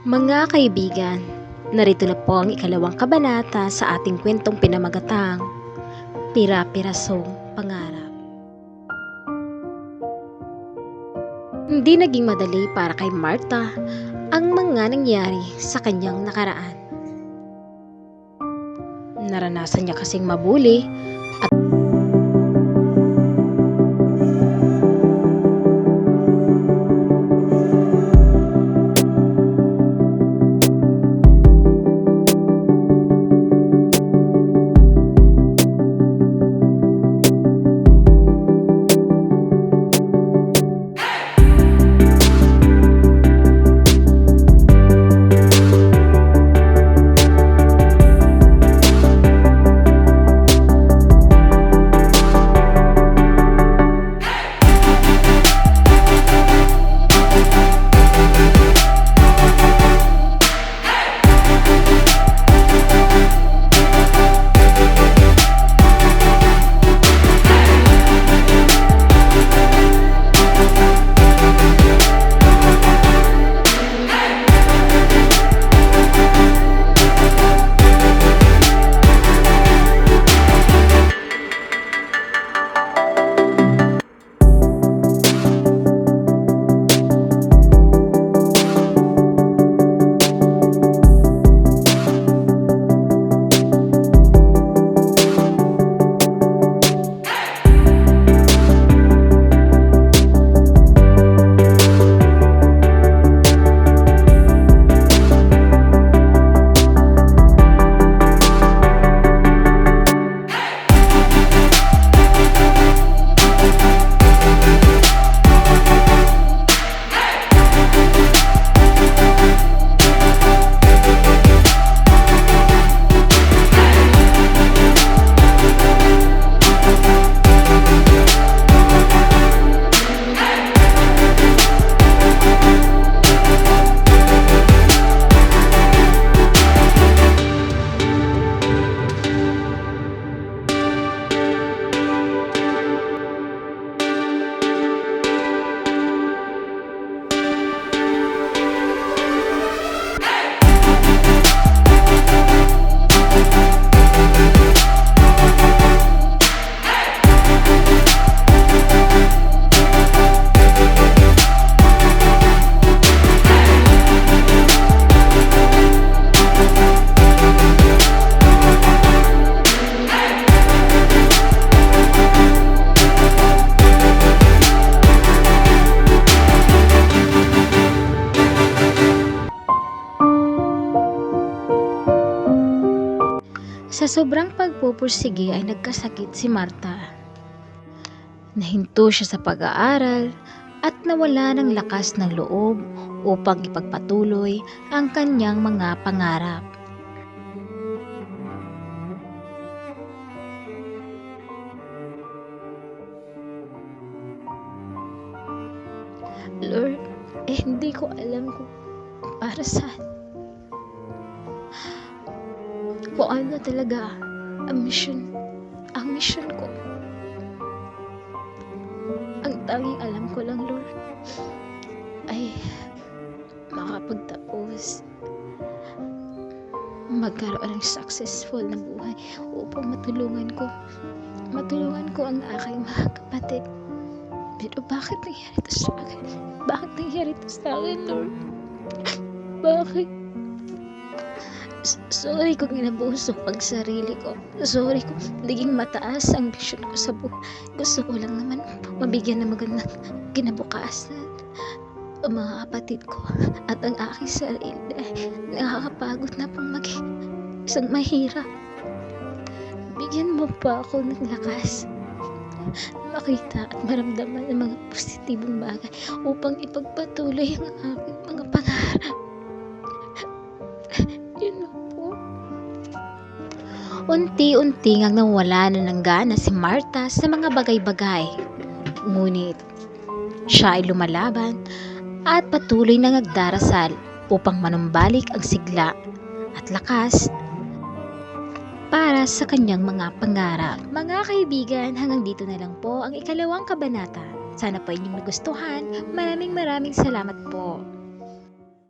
Mga kaibigan, narito na po ang ikalawang kabanata sa ating kwentong pinamagatang Pira-pirasong Pangarap. Hindi naging madali para kay Martha ang mga nangyari sa kanyang nakaraan. Naranasan niya kasing mabuli sobrang pagpupursige ay nagkasakit si Martha. Nahinto siya sa pag-aaral at nawala ng lakas ng loob upang ipagpatuloy ang kanyang mga pangarap. Lord, eh hindi ko alam kung para saan. Kung ano talaga ang mission, ang mission ko. Ang tanging alam ko lang, Lord, ay makapagtapos magkaroon ng successful na buhay upang matulungan ko matulungan ko ang aking mga kapatid. Pero bakit nangyari ito sa akin? Bakit nangyari ito sa akin, Lord? Bakit? Sorry kung inabuso ang sarili ko. Sorry kung naging mataas ang vision ko sa buhay. Gusto ko lang naman mabigyan ng magandang kinabukasan ang mga kapatid ko at ang aking sarili nakakapagod na pong maging isang mahirap. Bigyan mo pa ako ng lakas makita at maramdaman ng mga positibong bagay upang ipagpatuloy ang aking mga pangarap. Unti-unti ngang nawala na ng gana si Martha sa mga bagay-bagay. Ngunit siya ay lumalaban at patuloy na nagdarasal upang manumbalik ang sigla at lakas para sa kanyang mga pangarap. Mga kaibigan, hanggang dito na lang po ang ikalawang kabanata. Sana po inyong nagustuhan. Maraming maraming salamat po.